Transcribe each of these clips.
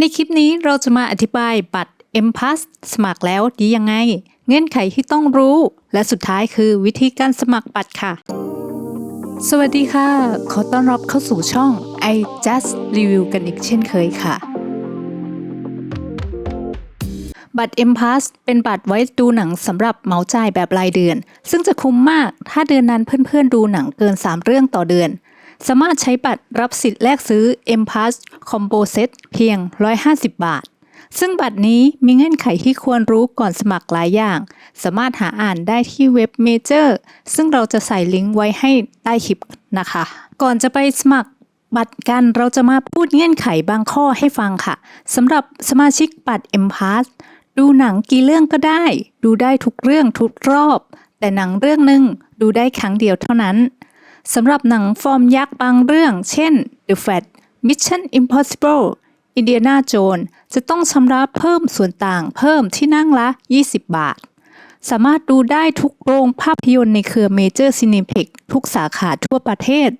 ในคลิปนี้เราจะมาอธิบายบัตร M Pass สมัครแล้วดียังไง เงื่อนไขที่ต้องรู้ และสุดท้ายคือวิธีการสมัครบัตรค่ะ สวัสดีค่ะ ขอต้อนรับเข้าสู่ช่อง i just review กันอีกเช่นเคยค่ะ บัตร M Pass เป็นบัตรไว้ดูหนังสำหรับเหมาจ่ายแบบรายเดือน ซึ่งจะคุ้มมากถ้าเดือนนั้นเพื่อนๆดูหนังเกิน 3 เรื่องต่อเดือน สามารถใช้บัตรรับสิทธิ์แลกซื้อ M Pass Combo Set เพียง 150 บาท ซึ่งบัตรนี้มีเงื่อนไขที่ควรรู้ก่อนสมัครหลายอย่าง สามารถหาอ่านได้ที่เว็บเมเจอร์ซึ่งเราจะใส่ลิงก์ไว้ให้ใต้คลิปนะคะ ก่อนจะไปสมัครบัตรกันเราจะมาพูดเงื่อนไขบางข้อให้ฟังค่ะสำหรับสมาชิกบัตร M Pass ดูหนังกี่เรื่องก็ได้ ดูได้ทุกเรื่องทุกรอบ แต่หนังเรื่องหนึ่งดูได้ครั้งเดียวเท่านั้น สำหรับหนังฟอร์มยักษ์บางเรื่อง เช่น The Fat Mission Impossible Indiana Jones จะต้องชำระเพิ่มส่วนต่างเพิ่มที่นั่งละ 20 บาท สามารถดูได้ทุกโรงภาพยนตร์ในเครือเมเจอร์ซินิเพ็กทุกสาขาทั่วประเทศ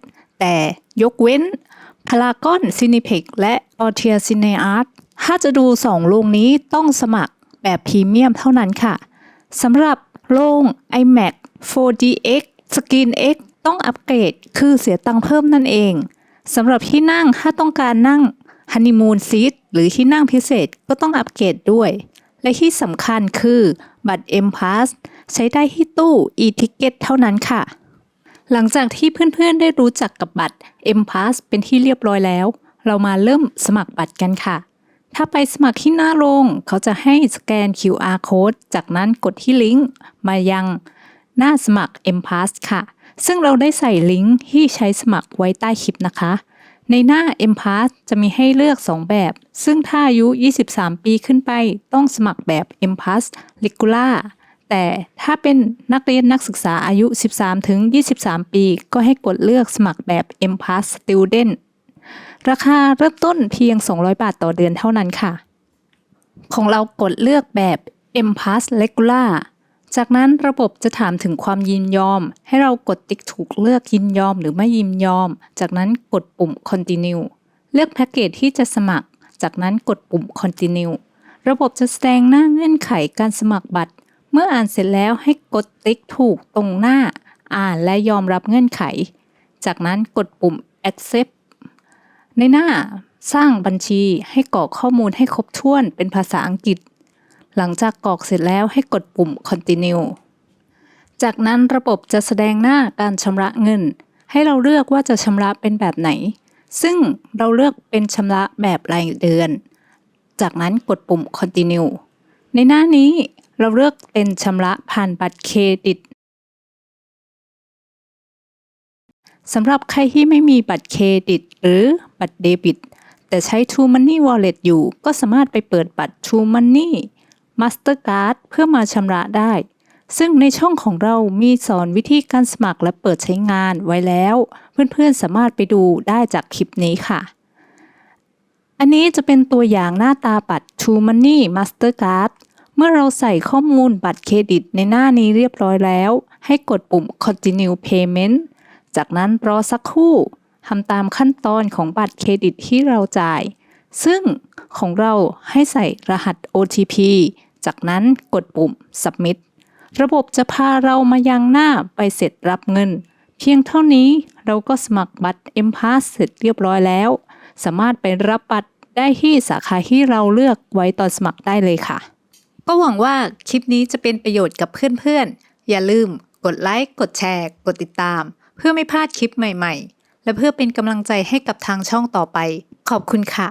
แต่ยกเว้นพารากอนซินิเพ็กและออเทียซินอาร์ตถ้าจะดูสองโรงนี้ต้องสมัครแบบพรีเมียมเท่านั้นค่ะสำหรับโรง iMac 4DX Screen X ต้องอัปเกรดคือเสียตังค์เพิ่มนั่นเองสำหรับที่นั่งถ้าต้องการนั่งฮันนีมูนซีทหรือที่นั่งพิเศษก็ต้องอัปเกรดด้วย และที่สำคัญคือบัตร M Pass ใช้ได้ที่ตู้ e-ticket เท่านั้นค่ะ หลังจากที่เพื่อนๆได้รู้จักกับบัตร M Pass เป็นที่เรียบร้อยแล้ว เรามาเริ่มสมัครบัตรกันค่ะ ถ้าไปสมัครที่หน้าโรง เขาจะให้สแกน QR code จากนั้นกดที่ลิงก์มายังหน้าสมัคร M Pass ค่ะ ซึ่งเราได้ใส่ลิงก์ที่ใช้สมัครไว้ใต้คลิปนะคะ ในหน้า M Pass จะมีให้เลือก 2 แบบ ซึ่งถ้าอายุ 23 ปีขึ้นไปต้องสมัครแบบ M Pass Regular แต่ถ้าเป็นนักเรียนนักศึกษาอายุ 13 ถึง 23 ปี ก็ให้กดเลือกสมัครแบบ M Pass Student ราคาเริ่มต้นเพียง 200 บาทต่อเดือนเท่านั้นค่ะ ของเรากดเลือกแบบ M Pass Regular จากนั้นระบบจะถามถึงความยินยอม ให้เรากดติ๊กถูกเลือกยินยอมหรือไม่ยินยอม จากนั้นกดปุ่ม Continue เลือกแพ็กเกจที่จะสมัคร จากนั้นกดปุ่ม Continue ระบบจะแสดงหน้าเงื่อนไขการสมัครบัตร เมื่ออ่านเสร็จแล้วให้กดติ๊กถูกตรงหน้า อ่านและยอมรับเงื่อนไข จากนั้นกดปุ่ม accept ในหน้าสร้างบัญชีให้กรอกข้อมูลให้ครบถ้วนเป็นภาษาอังกฤษ หลังจากกรอกเสร็จแล้วให้กดปุ่ม continue จากนั้นระบบจะแสดงหน้าการชำระเงิน ให้เราเลือกว่าจะชำระเป็นแบบไหน ซึ่งเราเลือกเป็นชำระแบบรายเดือน จากนั้นกดปุ่ม continue ในหน้านี้เราเลือกเป็นชำระผ่านบัตรเครดิตสำหรับใครที่ไม่มีบัตรเครดิต หรือบัตรเดบิต แต่ใช้ True Money Wallet อยู่ ก็สามารถไปเปิดบัตร True Money Mastercard เพื่อมาชำระได้ ซึ่งในช่องของเรามีสอนวิธีการสมัครและเปิดใช้งานไว้แล้ว เพื่อนๆสามารถไปดูได้จากคลิปนี้ค่ะ อันนี้จะเป็นตัวอย่างหน้าตาบัตร True Money Mastercard เมื่อเราใส่ข้อมูลบัตรเครดิตในหน้านี้เรียบร้อยแล้ว ให้กดปุ่ม Continue Payment จากนั้นรอสักครู่ทำตามขั้นตอนของบัตรเครดิตที่เราจ่าย ซึ่งของเราให้ใส่รหัส OTP จากนั้นกดปุ่ม Submit ระบบจะพาเรามายังหน้าไปเสร็จรับเงิน เพียงเท่านี้เราก็สมัครบัตร M Pass เสร็จเรียบร้อยแล้ว สามารถไปรับบัตรได้ที่สาขาที่เราเลือกไว้ตอนสมัครได้เลยค่ะ ก็หวังว่าคลิปนี้จะเป็นประโยชน์กับเพื่อนๆ อย่าลืมกดไลค์กดแชร์ กดติดตาม เพื่อไม่พลาดคลิปใหม่ๆ และเพื่อเป็นกำลังใจให้กับทางช่องต่อไป ขอบคุณค่ะ